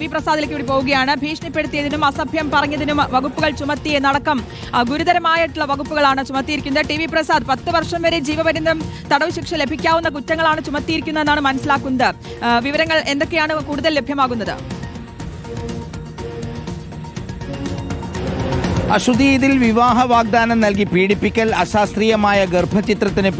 V പ്രസാദിലേക്ക് കൂടി പോവുകയാണ്. ഭീഷണിപ്പെടുത്തിയതിനും അസഭ്യം പറഞ്ഞതിനും വകുപ്പുകൾ ചുമത്തിയെന്നടക്കം നടക്കം ഗുരുതരമായിട്ടുള്ള വകുപ്പുകളാണ് ചുമത്തിയിരിക്കുന്നത്. ടി വി പ്രസാദ് പത്ത് വർഷം വരെ ജീവപര്യന്തം തടവ് ശിക്ഷ ലഭിക്കാവുന്ന കുറ്റങ്ങളാണ് ചുമത്തിയിരിക്കുന്നതെന്നാണ് മനസ്സിലാക്കുന്നത്. വിവരങ്ങൾ എന്തൊക്കെയാണ് കൂടുതൽ ലഭ്യമാകുന്നത്? അശ്രുതി ഇതിൽ വിവാഹ വാഗ്ദാനം നൽകി പീഡിപ്പിക്കൽ അശാസ്ത്രീയമായ ഗർഭചിത്രത്തിന്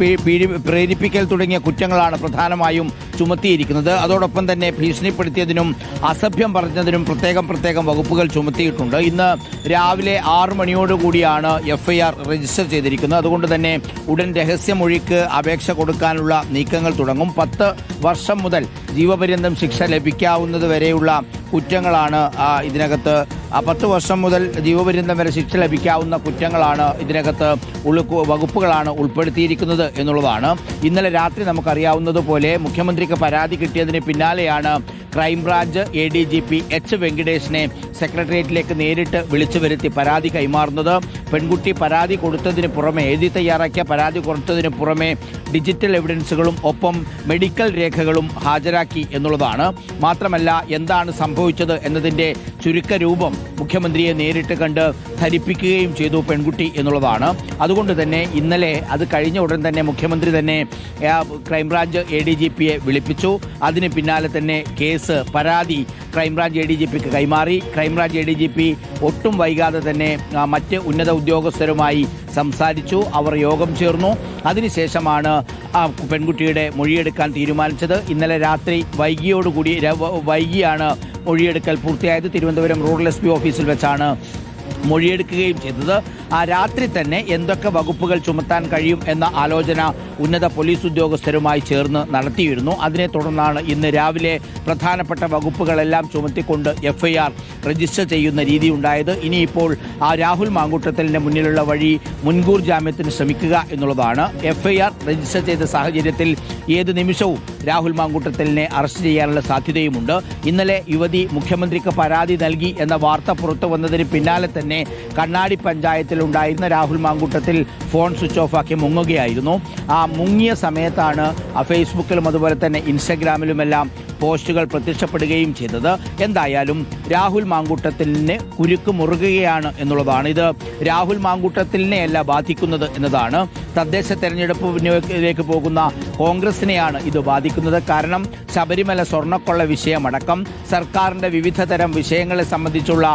പ്രേരിപ്പിക്കൽ തുടങ്ങിയ കുറ്റങ്ങളാണ് പ്രധാനമായും ചുമത്തിയിരിക്കുന്നത്. അതോടൊപ്പം തന്നെ ഭീഷണിപ്പെടുത്തിയതിനും അസഭ്യം പറഞ്ഞതിനും പ്രത്യേകം പ്രത്യേകം വകുപ്പുകൾ ചുമത്തിയിട്ടുണ്ട്. ഇന്ന് രാവിലെ ആറു മണിയോടുകൂടിയാണ് എഫ് ഐ ആർ രജിസ്റ്റർ ചെയ്തിരിക്കുന്നത്. അതുകൊണ്ട് തന്നെ ഉടൻ രഹസ്യമൊഴിക്ക് അപേക്ഷ കൊടുക്കാനുള്ള നീക്കങ്ങൾ തുടങ്ങും. പത്ത് വർഷം മുതൽ ജീവപര്യന്തം ശിക്ഷ ലഭിക്കാവുന്നത് വരെയുള്ള കുറ്റങ്ങളാണ് ഇതിനകത്ത്. പത്ത് വർഷം മുതൽ ജീവപര്യന്തം വരെ ശിക്ഷ ലഭിക്കാവുന്ന കുറ്റങ്ങളാണ് ഇതിനകത്ത് വകുപ്പുകളാണ് ഉൾപ്പെടുത്തിയിരിക്കുന്നത് എന്നുള്ളതാണ്. ഇന്നലെ രാത്രി നമുക്കറിയാവുന്നതുപോലെ മുഖ്യമന്ത്രിക്ക് പരാതി കിട്ടിയതിന് പിന്നാലെയാണ് crime branch A D G P H വെങ്കടേഷിനെ സെക്രട്ടേറിയറ്റിലേക്ക് നേരിട്ട് വിളിച്ചു വരുത്തി പരാതി കൈമാറുന്നത്. പെൺകുട്ടി പരാതി കൊടുത്തതിന് പുറമെ എഴുതി തയ്യാറാക്കിയ പരാതി കൊടുത്തതിന് പുറമെ ഡിജിറ്റൽ എവിഡൻസുകളും ഒപ്പം മെഡിക്കൽ രേഖകളും ഹാജരാക്കി എന്നുള്ളതാണ്. മാത്രമല്ല എന്താണ് സംഭവിച്ചത് എന്നതിന്റെ ചുരുക്കരൂപം മുഖ്യമന്ത്രിയെ നേരിട്ട് കണ്ട് ധരിപ്പിക്കുകയും ചെയ്തു പെൺകുട്ടി എന്നുള്ളതാണ്. അതുകൊണ്ട് തന്നെ ഇന്നലെ അത് കഴിഞ്ഞ ഉടൻ തന്നെ മുഖ്യമന്ത്രി തന്നെ ക്രൈംബ്രാഞ്ച് എ ഡി ജി പിയെ വിളിപ്പിച്ചു. അതിന് പിന്നാലെ തന്നെ കേസ് പരാതി crime branch A D G പിക്ക് കൈമാറി. Crime branch A D G P ഒട്ടും വൈകാതെ തന്നെ മറ്റ് ഉന്നത ഉദ്യോഗസ്ഥരുമായി സംസാരിച്ചു. അവർ യോഗം ചേർന്നു. അതിനുശേഷമാണ് ആ പെൺകുട്ടിയുടെ മൊഴിയെടുക്കാൻ തീരുമാനിച്ചത്. ഇന്നലെ രാത്രി വൈകിയോടുകൂടി വൈകിയാണ് മൊഴിയെടുക്കൽ പൂർത്തിയായത്. തിരുവനന്തപുരം റൂറൽ എസ് പി ഓഫീസിൽ വെച്ചാണ് മൊഴിയെടുക്കുകയും ചെയ്തത്. ആ രാത്രി തന്നെ എന്തൊക്കെ വകുപ്പുകൾ ചുമത്താൻ കഴിയും എന്ന ആലോചന ഉന്നത പോലീസ് ഉദ്യോഗസ്ഥരുമായി ചേർന്ന് നടത്തിയിരുന്നു. അതിനെ തുടർന്നാണ് ഇന്ന് രാവിലെ പ്രധാനപ്പെട്ട വകുപ്പുകളെല്ലാം ചുമത്തിക്കൊണ്ട് എഫ്ഐആർ രജിസ്റ്റർ ചെയ്യുന്ന രീതി ഉണ്ടായത്. ഇനിയിപ്പോൾ ആ രാഹുൽ മാങ്കൂട്ടത്തലിന്റെ മുന്നിലുള്ള വഴി മുൻകൂർ ജാമ്യത്തിന് ശ്രമിക്കുക എന്നുള്ളതാണ്. എഫ്ഐആർ രജിസ്റ്റർ ചെയ്ത സാഹചര്യത്തിൽ ഏത് നിമിഷവും രാഹുൽ മാങ്കൂട്ടത്തലിനെ അറസ്റ്റ് ചെയ്യാനുള്ള സാധ്യതയുമുണ്ട്. ഇന്നലെ യുവതി മുഖ്യമന്ത്രിക്ക് പരാതി നൽകി എന്ന വാർത്ത പുറത്തു വന്നതിന് പിന്നാലെ തന്നെ കണ്ണാടി പഞ്ചായത്തിൽ ഉണ്ടായിരുന്ന Rahul Mamkootathil phone switch off ആക്കി മുങ്ങുകയായിരുന്നു. ആ മുങ്ങിയ സമയത്താണ് ഫേസ്ബുക്കിലും അതുപോലെ തന്നെ ഇൻസ്റ്റഗ്രാമിലുമെല്ലാം പോസ്റ്റുകൾ പ്രത്യക്ഷപ്പെടുകയും ചെയ്തത്. എന്തായാലും രാഹുൽ മാങ്കൂട്ടത്തിലിന് കുരുക്ക് മുറുകുകയാണ് എന്നുള്ളതാണ് ഇത് രാഹുൽ മാങ്കൂട്ടത്തിലിനെയല്ല ബാധിക്കുന്നത് എന്നതാണ്. തദ്ദേശ തെരഞ്ഞെടുപ്പിലേക്ക് പോകുന്ന കോൺഗ്രസിനെയാണ് ഇത് ബാധിക്കുന്നത്. കാരണം ശബരിമല സ്വർണക്കൊള്ള വിഷയമടക്കം സർക്കാരിന്റെ വിവിധ തരം വിഷയങ്ങളെ സംബന്ധിച്ചുള്ള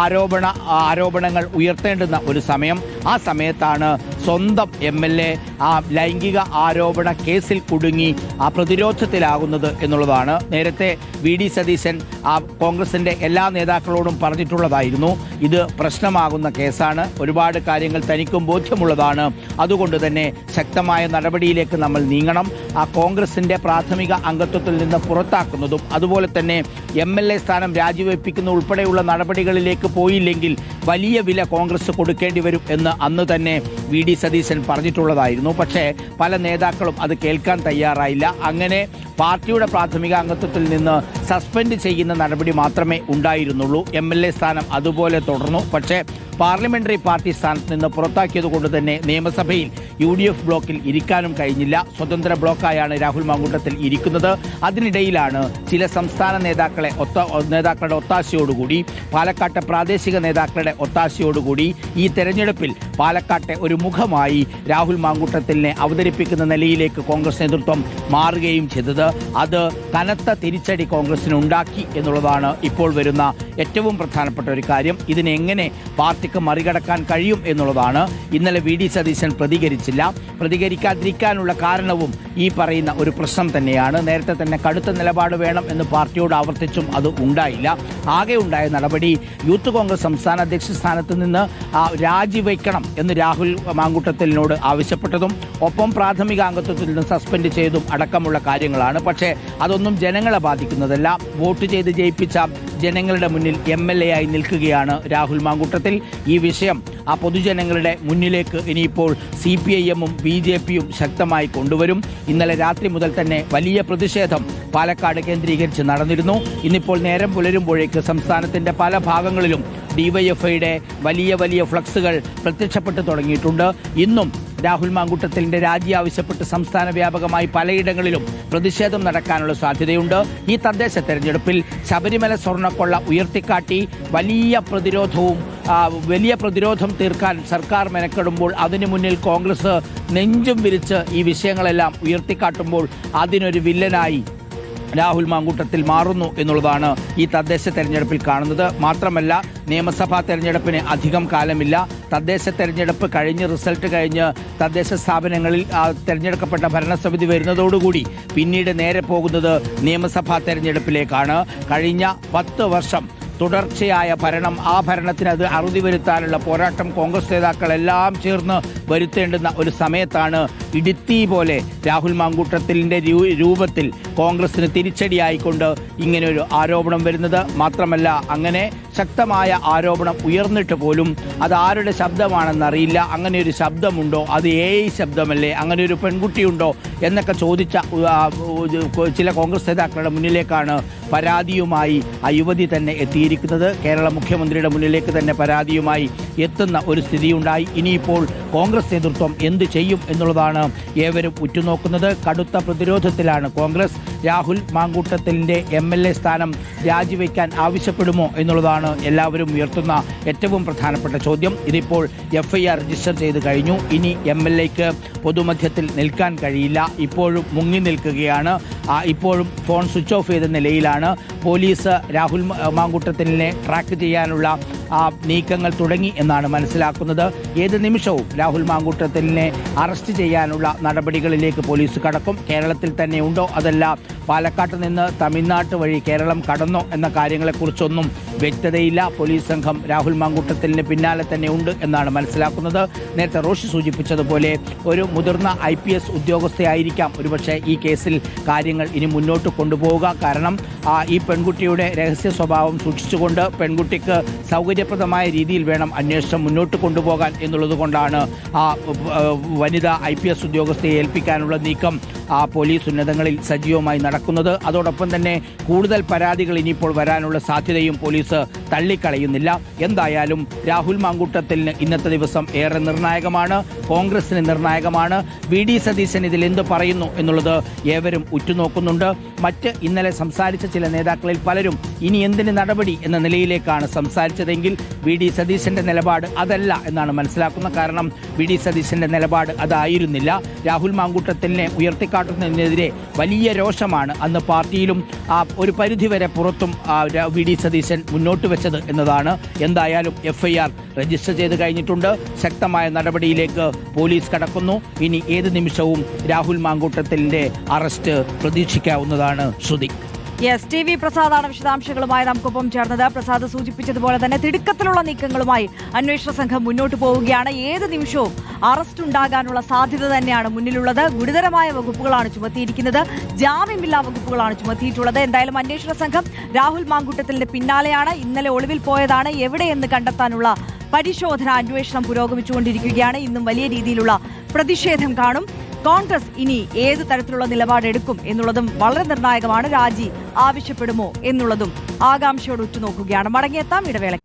ആരോപണ ആരോപണങ്ങൾ ഉയർത്തേണ്ടുന്ന ഒരു സമയം. ആ സമയത്താണ് സ്വന്തം എം എൽ എ ആ ലൈംഗിക ആരോപണ കേസിൽ കുടുങ്ങി ആ പ്രതിരോധത്തിലാകുന്നത് എന്നുള്ളതാണ്. നേരത്തെ വി ഡി സതീശൻ ആ കോൺഗ്രസിന്റെ എല്ലാ നേതാക്കളോടും പറഞ്ഞിട്ടുള്ളതായിരുന്നു. ഇത് പ്രശ്നമാകുന്ന കേസാണ്. ഒരുപാട് കാര്യങ്ങൾ തനിക്കും ബോധ്യമുള്ളതാണ്. അതുകൊണ്ട് തന്നെ ശക്തമായ നടപടിയിലേക്ക് നമ്മൾ നീങ്ങണം. ആ കോൺഗ്രസിന്റെ പ്രാഥമിക അംഗത്വത്തിൽ നിന്ന് പുറത്താക്കുന്നതും അതുപോലെ തന്നെ എം എൽ എ സ്ഥാനം രാജിവെപ്പിക്കുന്ന ഉൾപ്പെടെയുള്ള നടപടികളിലേക്ക് പോയില്ലെങ്കിൽ വലിയ വില കോൺഗ്രസ് കൊടുക്കേണ്ടി വരും എന്ന് അന്ന് തന്നെ വി ഡി സതീശൻ പറഞ്ഞിട്ടുള്ളതായിരുന്നു. പക്ഷേ പല നേതാക്കളും അത് കേൾക്കാൻ തയ്യാറായില്ല. അങ്ങനെ പാർട്ടിയുടെ പ്രാഥമിക അംഗത്വത്തിൽ നിന്ന് സസ്പെൻഡ് ചെയ്യുന്ന നടപടി മാത്രമേ ഉണ്ടായിരുന്നുള്ളൂ. എം എൽ എ സ്ഥാനം അതുപോലെ തുടർന്നു. പക്ഷേ പാർലമെന്ററി പാർട്ടി സ്ഥാനത്ത് നിന്ന് പുറത്താക്കിയത് കൊണ്ട് തന്നെ നിയമസഭയിൽ യു ഡി എഫ് ബ്ലോക്കിൽ ഇരിക്കാനും കഴിഞ്ഞില്ല. സ്വതന്ത്ര ബ്ലോക്കായാണ് രാഹുൽ മാങ്കൂട്ടത്തിൽ ഇരിക്കുന്നത്. അതിനിടയിലാണ് ചില സംസ്ഥാന നേതാക്കളെ ഒത്ത നേതാക്കളുടെ ഒത്താശയോടുകൂടി പാലക്കാട്ടെ പ്രാദേശിക നേതാക്കളുടെ ഒത്താശയോടുകൂടി ഈ തെരഞ്ഞെടുപ്പിൽ പാലക്കാട്ടെ ഒരു മുഖമായി രാഹുൽ മാങ്കൂട്ടത്തിലിനെ അവതരിപ്പിക്കുന്ന നിലയിലേക്ക് കോൺഗ്രസ് നേതൃത്വം മാറുകയും ചെയ്തത്. അത് കനത്ത തിരിച്ചടി കോൺഗ്രസിന് ഉണ്ടാക്കി എന്നുള്ളതാണ് ഇപ്പോൾ വരുന്ന ഏറ്റവും പ്രധാനപ്പെട്ട ഒരു കാര്യം. ഇതിനെങ്ങനെ പാർട്ടിക്ക് മറികടക്കാൻ കഴിയും എന്നുള്ളതാണ്. ഇന്നലെ വി ഡി സതീശൻ പ്രതികരിച്ചില്ല. പ്രതികരിക്കാതിരിക്കാനുള്ള കാരണവും ഈ പറയുന്ന ഒരു പ്രശ്നം തന്നെയാണ്. നേരത്തെ തന്നെ കടുത്ത നിലപാട് വേണം എന്ന് പാർട്ടിയോട് ആവർത്തിച്ചും അത് ഉണ്ടായില്ല. ആകെ ഉണ്ടായ നടപടി യൂത്ത് കോൺഗ്രസ് സംസ്ഥാന അധ്യക്ഷ സ്ഥാനത്ത് നിന്ന് രാജിവെക്കണം എന്ന് രാഹുൽ മാങ്കൂട്ടത്തിലിനോട് ആവശ്യപ്പെട്ടതും ഒപ്പം പ്രാഥമിക അംഗത്വത്തിൽ നിന്ന് സസ്പെൻഡ് ചെയ്തും അടക്കമുള്ള കാര്യങ്ങളാണ്. പക്ഷേ അതൊന്നും ജനങ്ങളെ ബാധിക്കുന്നതല്ല. വോട്ട് ചെയ്ത് ജയിപ്പിച്ച ജനങ്ങളുടെ മുന്നിൽ എം എൽ എ ആയി നിൽക്കുകയാണ് രാഹുൽ മാങ്കൂട്ടത്തിൽ. ഈ വിഷയം ആ പൊതുജനങ്ങളുടെ മുന്നിലേക്ക് ഇനിയിപ്പോൾ സി പി ഐ എമ്മും ബി ജെ പിയും ശക്തമായി കൊണ്ടുവരും. ഇന്നലെ രാത്രി മുതൽ തന്നെ വലിയ പ്രതിഷേധം പാലക്കാട് കേന്ദ്രീകരിച്ച് നടന്നിരുന്നു. ഇന്നിപ്പോൾ നേരം പുലരുമ്പോഴേക്ക് സംസ്ഥാനത്തിന്റെ പല ഭാഗങ്ങളിലും ഡിവൈഎഫ്ഐയുടെ വലിയ വലിയ ഫ്ലക്സുകൾ പ്രത്യക്ഷപ്പെട്ടു തുടങ്ങിയിട്ടുണ്ട്. ഇന്നും രാഹുൽ മാങ്കൂട്ടത്തിലിന്റെ രാജി ആവശ്യപ്പെട്ട് സംസ്ഥാന വ്യാപകമായി പലയിടങ്ങളിലും പ്രതിഷേധം നടക്കാനുള്ള സാധ്യതയുണ്ട്. ഈ തദ്ദേശ തെരഞ്ഞെടുപ്പിൽ ശബരിമല സ്വർണക്കൊള്ള ഉയർത്തിക്കാട്ടി വലിയ പ്രതിരോധവും വലിയ പ്രതിരോധം തീർക്കാൻ സർക്കാർ മെനക്കെടുമ്പോൾ അതിനു മുന്നിൽ കോൺഗ്രസ് നെഞ്ചും വിരിച്ച് ഈ വിഷയങ്ങളെല്ലാം ഉയർത്തിക്കാട്ടുമ്പോൾ അതിനൊരു വില്ലനായി രാഹുൽ മാങ്കൂട്ടത്തിൽ മാറുന്നു എന്നുള്ളതാണ് ഈ തദ്ദേശ തെരഞ്ഞെടുപ്പിൽ കാണുന്നത്. മാത്രമല്ല നിയമസഭാ തെരഞ്ഞെടുപ്പിന് അധികം കാലമില്ല. തദ്ദേശ തെരഞ്ഞെടുപ്പ് കഴിഞ്ഞ് റിസൾട്ട് കഴിഞ്ഞ് തദ്ദേശ സ്ഥാപനങ്ങളിൽ തെരഞ്ഞെടുക്കപ്പെട്ട ഭരണസമിതി വരുന്നതോടുകൂടി പിന്നീട് നേരെ പോകുന്നത് നിയമസഭാ തെരഞ്ഞെടുപ്പിലേക്കാണ്. കഴിഞ്ഞ പത്ത് വർഷം തുടർച്ചയായ ഭരണം ആ ഭരണത്തിന് അത് അറുതി വരുത്താനുള്ള പോരാട്ടം കോൺഗ്രസ് നേതാക്കളെല്ലാം ചേർന്ന് വരുത്തേണ്ടുന്ന ഒരു സമയത്താണ് ഇടുത്തി പോലെ രാഹുൽ മാങ്കൂട്ടത്തിലിന്റെ രൂപത്തിൽ കോൺഗ്രസിന് തിരിച്ചടിയായിക്കൊണ്ട് ഇങ്ങനെ ഒരു ആരോപണം വരുന്നത് മാത്രമല്ല അങ്ങനെ ശക്തമായ ആരോപണം ഉയർന്നിട്ട് പോലും അത് ആരുടെ ശബ്ദമാണെന്നറിയില്ല. അങ്ങനെ ഒരു ശബ്ദമുണ്ടോ? അത് എ ഐ ശബ്ദമല്ലേ? അങ്ങനെ ഒരു പെൺകുട്ടിയുണ്ടോ? എന്നൊക്കെ ചോദിച്ച ചില കോൺഗ്രസ് നേതാക്കളുടെ മുന്നിലേക്കാണ് പരാതിയുമായി ആ യുവതി തന്നെ എത്തിയിരിക്കുന്നത്. കേരള മുഖ്യമന്ത്രിയുടെ മുന്നിലേക്ക് തന്നെ പരാതിയുമായി എത്തുന്ന ഒരു സ്ഥിതിയുണ്ടായി. ഇനിയിപ്പോൾ കോൺഗ്രസ് നേതൃത്വം എന്ത് ചെയ്യും എന്നുള്ളതാണ് ഏവരും ഉറ്റുനോക്കുന്നത് കടുത്ത പ്രതിരോധത്തിലാണ് കോൺഗ്രസ്. രാഹുൽ മാങ്കൂട്ടത്തിലിന്റെ എം എൽ എ സ്ഥാനം രാജിവെക്കാൻ ആവശ്യപ്പെടുമോ എന്നുള്ളതാണ് എല്ലാവരും ഉയർത്തുന്ന ഏറ്റവും പ്രധാനപ്പെട്ട ചോദ്യം. ഇതിപ്പോൾ എഫ് ഐ ആർ രജിസ്റ്റർ ചെയ്ത് കഴിഞ്ഞു. ഇനി എം എൽ എക്ക് പൊതുമധ്യത്തിൽ നിൽക്കാൻ കഴിയില്ല. ഇപ്പോഴും മുങ്ങി നിൽക്കുകയാണ്. ഇപ്പോഴും ഫോൺ സ്വിച്ച് ഓഫ് ചെയ്ത നിലയിലാണ്. പോലീസ് രാഹുൽ മാങ്കൂട്ടത്തിനെ ട്രാക്ക് ചെയ്യാനുള്ള ആ നീക്കങ്ങൾ തുടങ്ങി എന്നാണ് മനസ്സിലാക്കുന്നത്. ഏത് നിമിഷവും രാഹുൽ മാങ്കൂട്ടത്തിലിനെ അറസ്റ്റ് ചെയ്യാനുള്ള നടപടികളിലേക്ക് പോലീസ് കടക്കും. കേരളത്തിൽ തന്നെ ഉണ്ടോ അതല്ല? പാലക്കാട്ട് നിന്ന് തമിഴ്നാട്ട് വഴി കേരളം കടന്നോ എന്ന കാര്യങ്ങളെക്കുറിച്ചൊന്നും വ്യക്തതയില്ല. പോലീസ് സംഘം രാഹുൽ മാങ്കൂട്ടത്തിലിന് പിന്നാലെ തന്നെ ഉണ്ട് എന്നാണ് മനസ്സിലാക്കുന്നത്. നേരത്തെ റോഷി സൂചിപ്പിച്ചതുപോലെ ഒരു മുതിർന്ന ഐ പി എസ് ഉദ്യോഗസ്ഥയായിരിക്കാം ഒരുപക്ഷെ ഈ കേസിൽ കാര്യങ്ങൾ ഇനി മുന്നോട്ട് കൊണ്ടുപോവുക. കാരണം ഈ പെൺകുട്ടിയുടെ രഹസ്യ സ്വഭാവം സൂക്ഷിച്ചുകൊണ്ട് പെൺകുട്ടിക്ക് സൗകര്യപ്രദമായ രീതിയിൽ വേണം അന്വേഷണം മുന്നോട്ട് കൊണ്ടുപോകാൻ എന്നുള്ളതുകൊണ്ടാണ് ആ വനിതാ ഐ പി എസ് ഉദ്യോഗസ്ഥയെ ഏൽപ്പിക്കാനുള്ള നീക്കം ആ പോലീസ് ഉന്നതങ്ങളിൽ സജീവമായി നടക്കുന്നത്. അതോടൊപ്പം തന്നെ കൂടുതൽ പരാതികൾ ഇനിയിപ്പോൾ വരാനുള്ള സാധ്യതയും പോലീസ് തള്ളിക്കളയുന്നില്ല. എന്തായാലും രാഹുൽ മാങ്കൂട്ടത്തിന് ഇന്നത്തെ ദിവസം ഏറെ നിർണായകമാണ്. കോൺഗ്രസിന് നിർണായകമാണ്. വി ഡി സതീശൻ ഇതിൽ എന്ത് പറയുന്നു എന്നുള്ളത് ഏവരും ഉറ്റുനോക്കുന്നുണ്ട്. മറ്റ് ഇന്നലെ സംസാരിച്ച ചില നേതാക്കളിൽ പലരും ഇനി എന്തിന് നടപടി എന്ന നിലയിലേക്കാണ് സംസാരിച്ചതെങ്കിൽ വി ഡി സതീശന്റെ നിലപാട് അതല്ല എന്നാണ് മനസ്സിലാക്കുന്ന കാരണം വി ഡി സതീശന്റെ നിലപാട് അതായിരുന്നില്ല. രാഹുൽ മാങ്കൂട്ടത്തിനെ ഉയർത്തിക്കാട്ടുന്നതിനെതിരെ വലിയ രോഷമാണ് അന്ന് പാർട്ടിയിലും ആ, ഒരു പരിധിവരെ പുറത്തും വി ഡി സതീശൻ മുന്നോട്ട് വെച്ചത് എന്നതാണ്. എന്തായാലും എഫ് രജിസ്റ്റർ ചെയ്ത് കഴിഞ്ഞിട്ടുണ്ട്. ശക്തമായ നടപടിയിലേക്ക് പോലീസ് കടക്കുന്നു. ഇനി ഏത് നിമിഷവും രാഹുൽ മാങ്കൂട്ടത്തിലിന്റെ അറസ്റ്റ് പ്രതീക്ഷിക്കാവുന്നതാണ് ശ്രുതി. യെസ് ടി വി പ്രസാദാണ് വിശദാംശങ്ങളുമായി നമുക്കൊപ്പം ചേർന്നത്. പ്രസാദ് സൂചിപ്പിച്ചതുപോലെ തന്നെ തിടുക്കത്തിലുള്ള നീക്കങ്ങളുമായി അന്വേഷണ സംഘം മുന്നോട്ട് പോവുകയാണ്. ഏത് നിമിഷവും അറസ്റ്റ് ഉണ്ടാകാനുള്ള സാധ്യത തന്നെയാണ് മുന്നിലുള്ളത്. ഗുരുതരമായ വകുപ്പുകളാണ് ചുമത്തിയിരിക്കുന്നത്. ജാമ്യമില്ലാ വകുപ്പുകളാണ് ചുമത്തിയിട്ടുള്ളത്. എന്തായാലും അന്വേഷണ സംഘം രാഹുൽ മാങ്കുട്ടത്തിന്റെ പിന്നാലെയാണ്. ഇന്നലെ ഒളിവിൽ പോയതാണ്. എവിടെയെന്ന് കണ്ടെത്താനുള്ള പരിശോധന അന്വേഷണം പുരോഗമിച്ചുകൊണ്ടിരിക്കുകയാണ്. ഇന്നും വലിയ രീതിയിലുള്ള പ്രതിഷേധം കാണും. കോൺഗ്രസ് ഇനി ഏത് തരത്തിലുള്ള നിലപാടെടുക്കും എന്നുള്ളതും വളരെ നിർണായകമാണ്. രാജി ആവശ്യപ്പെടുമോ എന്നുള്ളതും ആകാംക്ഷയോട് ഉറ്റുനോക്കുകയാണ്. മടങ്ങിയെത്താം ഇടവേള